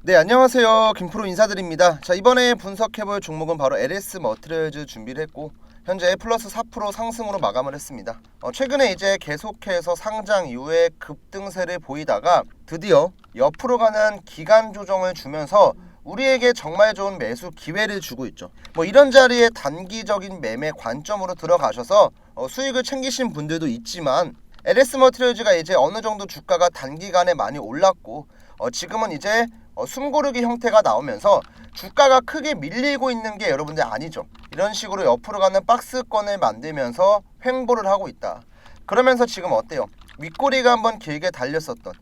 네 안녕하세요. 김프로 인사드립니다. 자 이번에 분석해볼 종목은 바로 LS 머트리얼즈 준비를 했고 현재 플러스 4% 상승으로 마감을 했습니다. 어, 최근에 이제 계속해서 상장 이후에 급등세를 보이다가 드디어 옆으로 가는 기간 조정을 주면서 우리에게 정말 좋은 매수 기회를 주고 있죠. 뭐 이런 자리에 단기적인 매매 관점으로 들어가셔서 어, 수익을 챙기신 분들도 있지만 LS 머트리얼즈가 이제 어느 정도 주가가 단기간에 많이 올랐고 어, 지금은 이제 어, 숨고르기 형태가 나오면서 주가가 크게 밀리고 있는 게 여러분들 아니죠. 이런 식으로 옆으로 가는 박스권을 만들면서 횡보를 하고 있다. 그러면서 지금 어때요? 윗꼬리가 한번 길게 달렸었던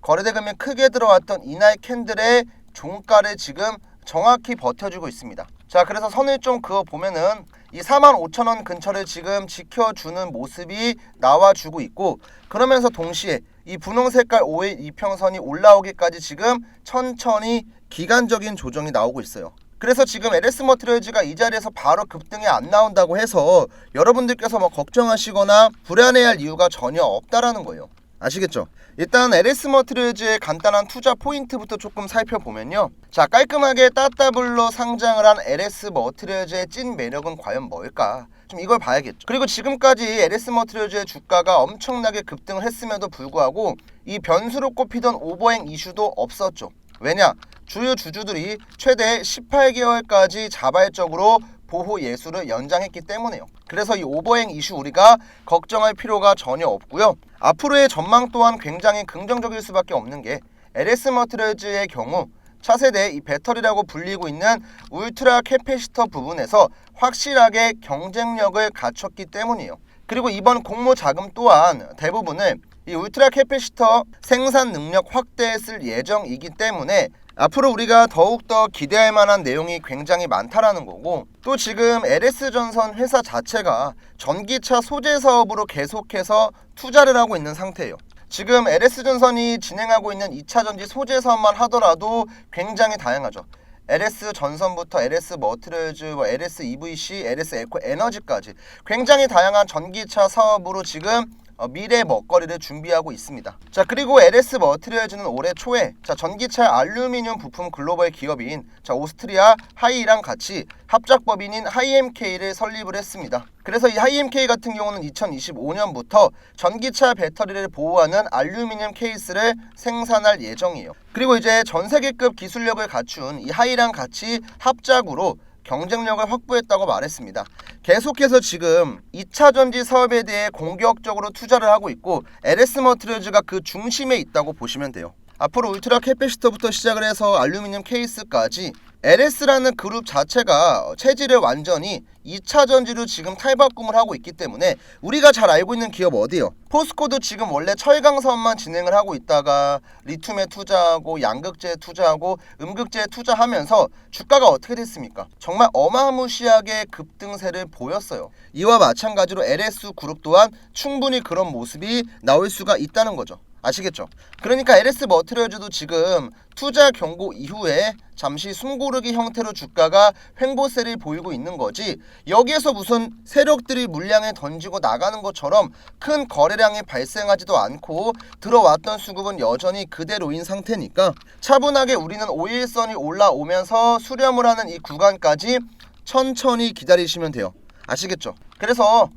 거래대금이 크게 들어왔던 이날 캔들의 종가를 지금 정확히 버텨주고 있습니다. 자, 그래서 선을 좀 그어 보면은 이 45,000원 근처를 지금 지켜주는 모습이 나와주고 있고 그러면서 동시에 이 분홍 색깔 5일 이평선이 올라오기까지 지금 천천히 기간적인 조정이 나오고 있어요. 그래서 지금 LS 머트리얼즈가 이 자리에서 바로 급등이 안 나온다고 해서 여러분들께서 뭐 걱정하시거나 불안해할 이유가 전혀 없다라는 거예요. 아시겠죠? 일단 LS 머트리얼즈의 간단한 투자 포인트부터 조금 살펴보면요. 자, 깔끔하게 따따블로 상장을 한 LS 머트리얼즈의 찐 매력은 과연 뭘까? 좀 이걸 봐야겠죠. 그리고 지금까지 LS 머트리얼즈의 주가가 엄청나게 급등을 했음에도 불구하고 이 변수로 꼽히던 오버행 이슈도 없었죠. 왜냐? 주요 주주들이 최대 18개월까지 자발적으로 보호 예수를 연장했기 때문에요. 그래서 이 오버행 이슈 우리가 걱정할 필요가 전혀 없고요. 앞으로의 전망 또한 굉장히 긍정적일 수밖에 없는 게 LS 머트리얼즈의 경우 차세대 이 배터리라고 불리고 있는 울트라 캐패시터 부분에서 확실하게 경쟁력을 갖췄기 때문이에요. 그리고 이번 공모 자금 또한 대부분을 이 울트라 캐패시터 생산 능력 확대에 쓸 예정이기 때문에 앞으로 우리가 더욱더 기대할 만한 내용이 굉장히 많다라는 거고 또 지금 LS전선 회사 자체가 전기차 소재 사업으로 계속해서 투자를 하고 있는 상태예요. 지금 LS전선이 진행하고 있는 2차 전지 소재 사업만 하더라도 굉장히 다양하죠. LS 전선부터 LS 머트리얼즈, 뭐 LS EVC, LS 에코 에너지까지 굉장히 다양한 전기차 사업으로 지금 어, 미래 먹거리를 준비하고 있습니다. 자 그리고 LS 머트리얼즈는 올해 초에 자 전기차 알루미늄 부품 글로벌 기업인 자 오스트리아 하이랑 같이 합작법인인 하이엠K를 설립을 했습니다. 그래서 이 하이엠K 같은 경우는 2025년부터 전기차 배터리를 보호하는 알루미늄 케이스를 생산할 예정이에요. 그리고 이제 전 세계급 기술력을 갖춘 이 하이랑 같이 합작으로 경쟁력을 확보했다고 말했습니다. 계속해서 지금 2차 전지 사업에 대해 공격적으로 투자를 하고 있고 LS 머트리얼즈가 그 중심에 있다고 보시면 돼요. 앞으로 울트라 캐패시터부터 시작을 해서 알루미늄 케이스까지 LS라는 그룹 자체가 체질을 완전히 2차 전지로 지금 탈바꿈을 하고 있기 때문에 우리가 잘 알고 있는 기업 어디요? 포스코도 지금 원래 철강 사업만 진행을 하고 있다가 리튬에 투자하고 양극재에 투자하고 음극재에 투자하면서 주가가 어떻게 됐습니까? 정말 어마무시하게 급등세를 보였어요. 이와 마찬가지로 LS 그룹 또한 충분히 그런 모습이 나올 수가 있다는 거죠. 아시겠죠? 그러니까 LS 머트리얼즈도 지금 투자 경고 이후에 잠시 숨고르기 형태로 주가가 횡보세를 보이고 있는 거지 여기에서 무슨 세력들이 물량에 던지고 나가는 것처럼 큰 거래량이 발생하지도 않고 들어왔던 수급은 여전히 그대로인 상태니까 차분하게 우리는 5일선이 올라오면서 수렴을 하는 이 구간까지 천천히 기다리시면 돼요. 아시겠죠? 그래서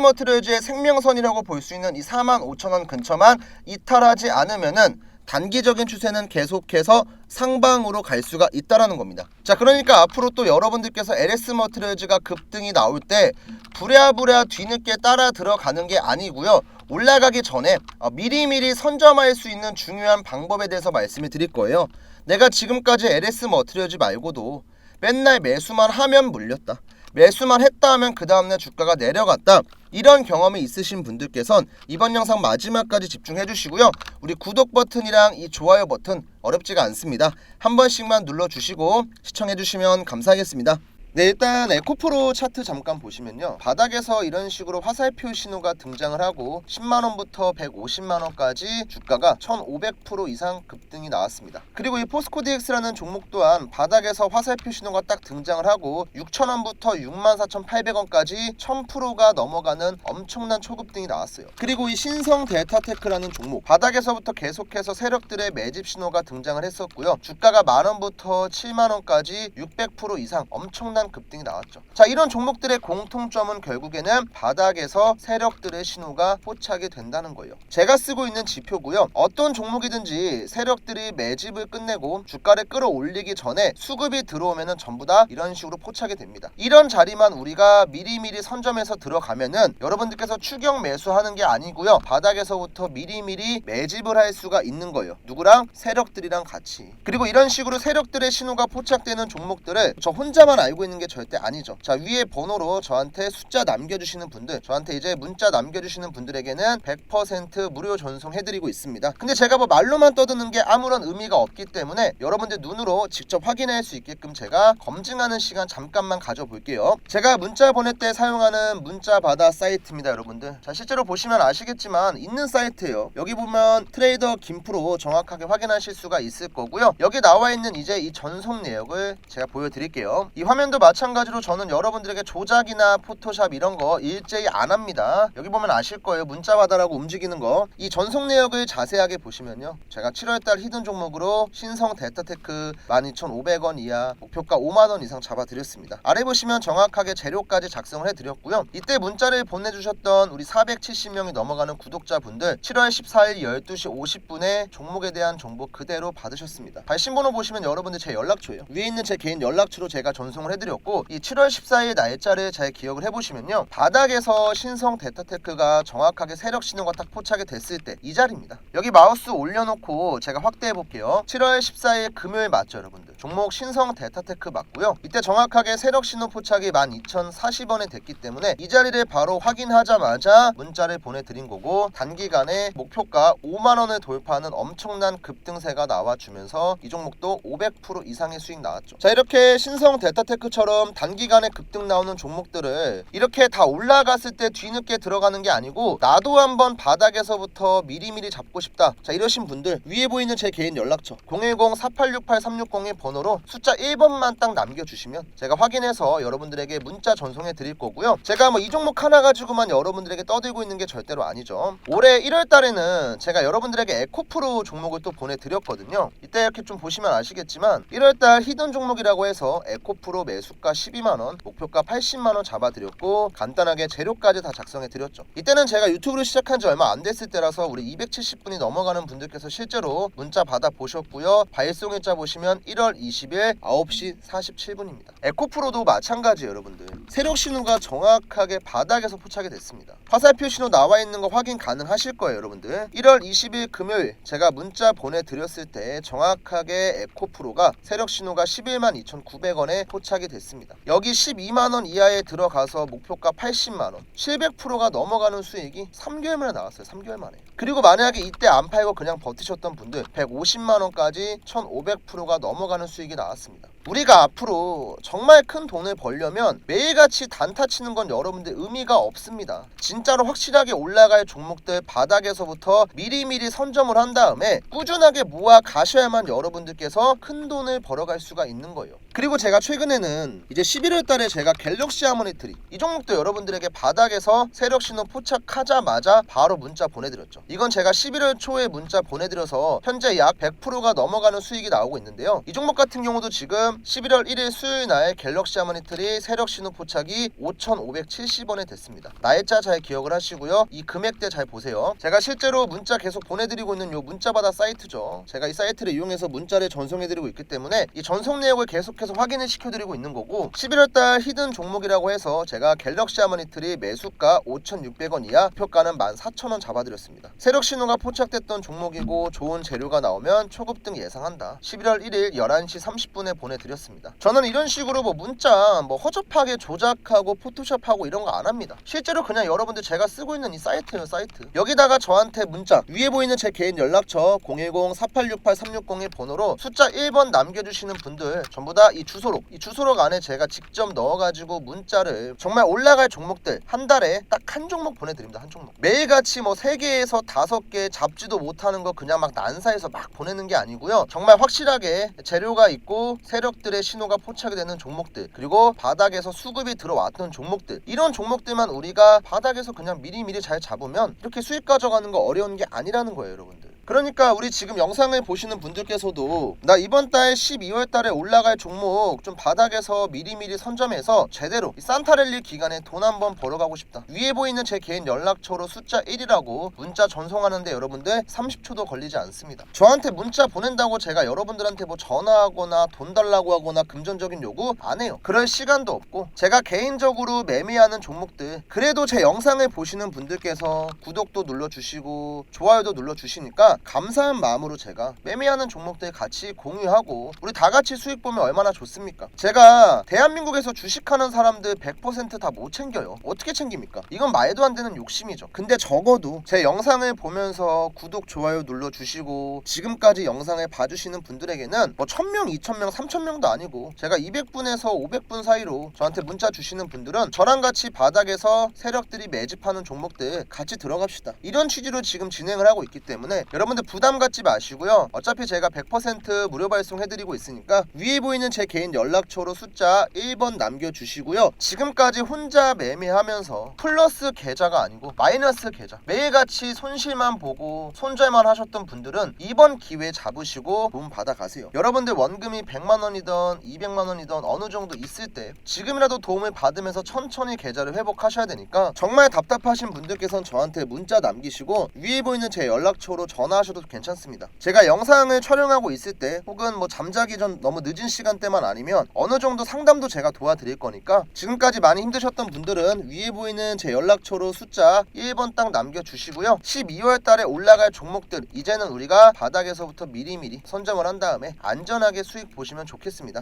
머트리얼즈의 생명선이라고 볼 수 있는 이 45,000원 근처만 이탈하지 않으면은 단기적인 추세는 계속해서 상방으로 갈 수가 있다라는 겁니다. 자, 그러니까 앞으로 또 여러분들께서 머트리얼즈가 급등이 나올 때 부랴부랴 뒤늦게 따라 들어가는 게 아니고요. 올라가기 전에 어, 미리미리 선점할 수 있는 중요한 방법에 대해서 말씀을 드릴 거예요. 내가 지금까지 머트리얼즈 말고도 맨날 매수만 하면 물렸다. 매수만 했다 하면 그 다음날 주가가 내려갔다. 이런 경험이 있으신 분들께선 이번 영상 마지막까지 집중해 주시고요. 우리 구독 버튼이랑 이 좋아요 버튼 어렵지가 않습니다. 한 번씩만 눌러 주시고 시청해 주시면 감사하겠습니다. 네 일단 에코프로 차트 잠깐 보시면요. 바닥에서 이런 식으로 화살표 신호가 등장을 하고 10만원부터 150만원까지 주가가 1500% 이상 급등이 나왔습니다. 그리고 이 포스코 DX라는 종목 또한 바닥에서 화살표 신호가 딱 등장을 하고 6천원부터 64,800원까지 1000%가 넘어가는 엄청난 초급등이 나왔어요. 그리고 이 신성 델타테크라는 종목 바닥에서부터 계속해서 세력들의 매집 신호가 등장을 했었고요. 주가가 만원부터 7만원까지 600% 이상 엄청난 급등이 나왔죠. 자 이런 종목들의 공통점은 결국에는 바닥에서 세력들의 신호가 포착이 된다는 거예요. 제가 쓰고 있는 지표고요. 어떤 종목이든지 세력들이 매집을 끝내고 주가를 끌어올리기 전에 수급이 들어오면은 전부 다 이런 식으로 포착이 됩니다. 이런 자리만 우리가 미리미리 선점해서 들어가면은 여러분들께서 추격 매수하는 게 아니고요. 바닥에서부터 미리미리 매집을 할 수가 있는 거예요. 누구랑? 세력들이랑 같이. 그리고 이런 식으로 세력들의 신호가 포착되는 종목들을 저 혼자만 알고 있는 게 절대 아니죠. 자 위에 번호로 저한테 숫자 남겨주시는 분들 저한테 이제 문자 남겨주시는 분들에게는 100% 무료 전송해드리고 있습니다. 근데 제가 뭐 말로만 떠드는 게 아무런 의미가 없기 때문에 여러분들 눈으로 직접 확인할 수 있게끔 제가 검증하는 시간 잠깐만 가져볼게요. 제가 문자 보낼 때 사용하는 문자 받아 사이트입니다 여러분들. 자 실제로 보시면 아시겠지만 있는 사이트예요. 여기 보면 트레이더 김프로 정확하게 확인하실 수가 있을 거고요. 여기 나와 있는 이제 이 전송 내역을 제가 보여드릴게요. 이 화면도 마찬가지로 저는 여러분들에게 조작이나 포토샵 이런 거 일제히 안 합니다. 여기 보면 아실 거예요. 문자 받아라고 움직이는 거. 이 전송 내역을 자세하게 보시면요. 제가 7월달 히든 종목으로 신성 델타테크 12,500원 이하 목표가 5만원 이상 잡아드렸습니다. 아래 보시면 정확하게 재료까지 작성을 해드렸고요. 이때 문자를 보내주셨던 우리 470명이 넘어가는 구독자분들 7월 14일 12시 50분에 종목에 대한 정보 그대로 받으셨습니다. 발신번호 보시면 여러분들 제 연락처예요. 위에 있는 제 개인 연락처로 제가 전송을 해드렸고 이 7월 14일 날짜를 잘 기억을 해보시면요. 바닥에서 신성 데타테크가 정확하게 세력 신호가 딱 포착이 됐을 때 이 자리입니다. 여기 마우스 올려놓고 제가 확대해 볼게요. 7월 14일 금요일 맞죠 여러분들 종목 신성 데타테크 맞고요. 이때 정확하게 세력 신호 포착이 12,040원에 됐기 때문에 이 자리를 바로 확인하자마자 문자를 보내드린 거고 단기간에 목표가 5만 원을 돌파하는 엄청난 급등세가 나와주면서 이 종목도 500% 이상의 수익 나왔죠. 자 이렇게 신성 델타테크처럼 단기간에 급등 나오는 종목들을 이렇게 다 올라갔을 때 뒤늦게 들어가는 게 아니고 나도 한번 바닥에서부터 미리미리 잡고 싶다. 자 이러신 분들 위에 보이는 제 개인 연락처 010-4868-360의 번 호로 숫자 1번만 딱 남겨주시면 제가 확인해서 여러분들에게 문자 전송해 드릴 거고요. 제가 뭐 이 종목 하나 가지고만 여러분들에게 떠들고 있는 게 절대로 아니죠. 올해 1월 달에는 제가 여러분들에게 에코프로 종목을 또 보내드렸거든요. 이때 이렇게 좀 보시면 아시겠지만 1월 달 히든 종목이라고 해서 에코프로 매수가 12만원 목표가 80만원 잡아드렸고 간단하게 재료까지 다 작성해 드렸죠. 이때는 제가 유튜브를 시작한 지 얼마 안 됐을 때라서 우리 270분이 넘어가는 분들께서 실제로 문자 받아 보셨고요. 발송일자 보시면 1월 20일 9시 47분입니다. 에코프로도 마찬가지예요 여러분들. 세력 신호가 정확하게 바닥에서 포착이 됐습니다. 화살표 신호 나와 있는 거 확인 가능하실 거예요 여러분들. 1월 20일 금요일 제가 문자 보내드렸을 때 정확하게 에코프로가 세력 신호가 11만 2,900원에 포착이 됐습니다. 여기 12만 원 이하에 들어가서 목표가 80만 원. 700%가 넘어가는 수익이 3개월 만에 나왔어요 3개월 만에. 그리고 만약에 이때 안 팔고 그냥 버티셨던 분들 150만 원까지 1500%가 넘어가는 수익이 나왔습니다 우리가 앞으로 정말 큰 돈을 벌려면 매일같이 단타 치는 건 여러분들 의미가 없습니다. 진짜로 확실하게 올라갈 종목들 바닥에서부터 미리미리 선점을 한 다음에 꾸준하게 모아 가셔야만 여러분들께서 큰 돈을 벌어갈 수가 있는 거예요. 그리고 제가 최근에는 이제 11월 달에 제가 갤럭시 하모니 트리 이 종목도 여러분들에게 바닥에서 세력 신호 포착하자마자 바로 문자 보내드렸죠. 이건 제가 11월 초에 문자 보내드려서 현재 약 100%가 넘어가는 수익이 나오고 있는데요. 이 종목 같은 경우도 지금 11월 1일 수요일 날 갤럭시 하모니 트리 세력 신호 포착이 5,570원에 됐습니다. 날짜 잘 기억을 하시고요. 이 금액대 잘 보세요. 제가 실제로 문자 계속 보내드리고 있는 요 문자받아 사이트죠. 제가 이 사이트를 이용해서 문자를 전송해드리고 있기 때문에 이 전송 내역을 계속 해서 확인을 시켜드리고 있는 거고 11월달 히든 종목이라고 해서 제가 갤럭시 하모니트리 매수가 5,600원 이하 표가는 14,000원 잡아드렸습니다. 세력 신호가 포착됐던 종목이고 좋은 재료가 나오면 초급 등 예상한다. 11월 1일 11시 30분에 보내 보내드렸습니다. 저는 이런 식으로 뭐 문자 뭐 허접하게 조작하고 포토샵하고 이런 거 안 합니다. 실제로 그냥 여러분들 제가 쓰고 있는 이 사이트예요 사이트. 여기다가 저한테 문자 위에 보이는 제 개인 연락처 010-4868-360의 번호로 숫자 1번 남겨주시는 분들 전부 다이 주소록 이 주소록 안에 제가 직접 넣어가지고 문자를 정말 올라갈 종목들 한 달에 딱 한 종목 보내드립니다 한 종목. 매일같이 뭐 3개에서 5개 잡지도 못하는 거 그냥 막 난사해서 막 보내는 게 아니고요. 정말 확실하게 재료가 있고 세력들의 신호가 포착이 되는 종목들 그리고 바닥에서 수급이 들어왔던 종목들. 이런 종목들만 우리가 바닥에서 그냥 미리미리 잘 잡으면 이렇게 수익 가져가는 거 어려운 게 아니라는 거예요 여러분들 그러니까 우리 지금 영상을 보시는 분들께서도 나 이번 달 12월 달에 올라갈 종목 좀 바닥에서 미리미리 선점해서 제대로 이 산타랠리 기간에 돈 한번 벌어가고 싶다. 위에 보이는 제 개인 연락처로 숫자 1이라고 문자 전송하는데 여러분들 30초도 걸리지 않습니다. 저한테 문자 보낸다고 제가 여러분들한테 뭐 전화하거나 돈 달라고 하거나 금전적인 요구 안 해요. 그럴 시간도 없고 제가 개인적으로 매매하는 종목들 그래도 제 영상을 보시는 분들께서 구독도 눌러주시고 좋아요도 눌러주시니까 감사한 마음으로 제가 매매하는 종목들 같이 공유하고 우리 다 같이 수익 보면 얼마나 좋습니까? 제가 대한민국에서 주식하는 사람들 100%다 못 챙겨요. 어떻게 챙깁니까? 이건 말도 안 되는 욕심이죠. 근데 적어도 제 영상을 보면서 구독, 좋아요 눌러주시고 지금까지 영상을 봐주시는 분들에게는 뭐 1000명, 2000명, 3000명도 아니고 제가 200분에서 500분 사이로 저한테 문자 주시는 분들은 저랑 같이 바닥에서 세력들이 매집하는 종목들 같이 들어갑시다. 이런 취지로 지금 진행을 하고 있기 때문에 여러분 들 부담 갖지 마시고요. 어차피 제가 100% 무료 발송 해드리고 있으니까 위에 보이는 제 개인 연락처로 숫자 1번 남겨주시고요. 지금까지 혼자 매매하면서 플러스 계좌가 아니고 마이너스 계좌 매일같이 손실만 보고 손절만 하셨던 분들은 이번 기회 잡으시고 돈 받아가세요. 여러분들 원금이 100만 원이든 200만 원이든 어느 정도 있을 때 지금이라도 도움을 받으면서 천천히 계좌를 회복하셔야 되니까 정말 답답하신 분들께서는 저한테 문자 남기시고 위에 보이는 제 연락처로 전화 하셔도 괜찮습니다. 제가 영상을 촬영하고 있을 때 혹은 뭐 잠자기 전 너무 늦은 시간대만 아니면 어느 정도 상담도 제가 도와드릴 거니까 지금까지 많이 힘드셨던 분들은 위에 보이는 제 연락처로 숫자 1번 딱 남겨주시고요. 12월 달에 올라갈 종목들 이제는 우리가 바닥에서부터 미리미리 선점을 한 다음에 안전하게 수익 보시면 좋겠습니다.